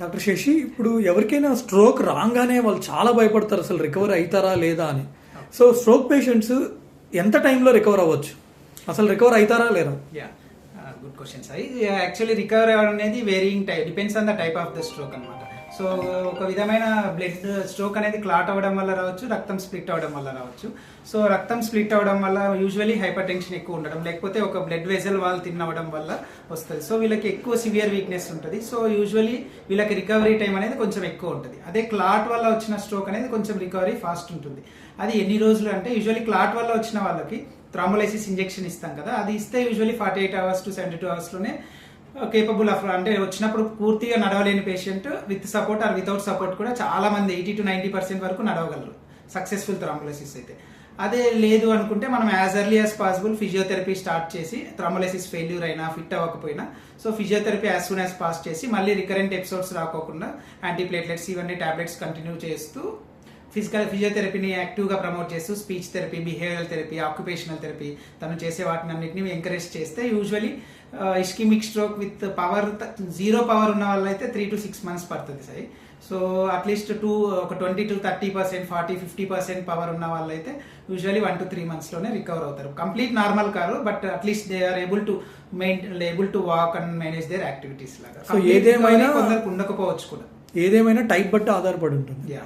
Doctor Shashi ఇప్పుడు ఎవరికైనా stroke రాగానే వాళ్ళు చాలా భయపడతారు అసలు రికవర్ అవుతారా లేదా అని. సో స్ట్రోక్ పేషెంట్స్ ఎంత టైంలో రికవర్ అవ్వచ్చు? అసలు రికవర్ అవుతారా లేదా? Yeah good question sir actually recovery అవ్వడం అనేది varying type depends on the type of the stroke అనమాట సో ఒక విధమైన బ్లడ్ స్ట్రోక్ అనేది క్లాట్ అవ్వడం వల్ల రావచ్చు రక్తం స్ప్లిట్ అవ్వడం వల్ల రావచ్చు. సో రక్తం స్ప్లిట్ అవ్వడం వల్ల యూజువలీ హైపర్ టెన్షన్ ఎక్కువ ఉండడం లేకపోతే ఒక బ్లడ్ వెజల్ వాళ్ళు తిన్నవడం వల్ల వస్తుంది. సో వీళ్ళకి ఎక్కువ సివియర్ వీక్నెస్ ఉంటుంది. సో యూజువలీ వీళ్ళకి రికవరీ టైం అనేది కొంచెం ఎక్కువ ఉంటుంది. అదే క్లాట్ వల్ల వచ్చిన స్ట్రోక్ అనేది కొంచెం రికవరీ ఫాస్ట్ ఉంటుంది. అది ఎన్ని రోజులు అంటే యూజువల్లీ క్లాట్ వల్ల వచ్చిన వాళ్ళకి థ్రాంబోలైసిస్ ఇంజెక్షన్ ఇస్తాం కదా అది ఇస్తే usually forty eight hours to seventy two అవర్స్లోనే capable of అంటే వచ్చినప్పుడు పూర్తిగా నడవలేని patient with support or without support కూడా చాలా మంది ఎయిటీ టు నైంటీ పర్సెంట్ వరకు నడవగలరు. సక్సెస్ఫుల్ థ్రాంబోలైసిస్ అయితే. అదే లేదు అనుకుంటే మనం as early as possible physiotherapy start చేసి థ్రాంబోలైసిస్ ఫెయిల్యూర్ అయినా ఫిట్ అవ్వకపోయినా so physiotherapy as soon as pass చేసి మళ్ళీ రికరెంట్ ఎపిసోడ్స్ రాకోకుండా యాంటీప్లేట్లెట్స్ ఇవన్నీ టాబ్లెట్స్ కంటిన్యూ చేస్తూ ఫిజికల్ ఫిజియోథెరపీని యాక్టివ్గా ప్రమోట్ చేస్తూ speech therapy behavioural therapy occupational therapy తను చేసే వాటిని అన్నింటినీ ఎంకరేజ్ చేస్తే usually ischaemic stroke with power zero power ఉన్న వాళ్ళైతే త్రీ టు సిక్స్ మంత్స్ పడుతుంది sir so at least two ఒక twenty to thirty percent forty fifty percent power ఉన్న వాళ్ళైతే యూజువలీ వన్ టు త్రీ మంత్స్లోనే రికవర్ అవుతారు. Complete normal car but at least they are able to main able to walk and manage their activities లాగా. So, ఏదేమైనా- కొందరికి ఉండకపోవచ్చు కూడా. ఏదేమైనా టైప్ బట్టి ఆధారపడి ఉంటుంది. యా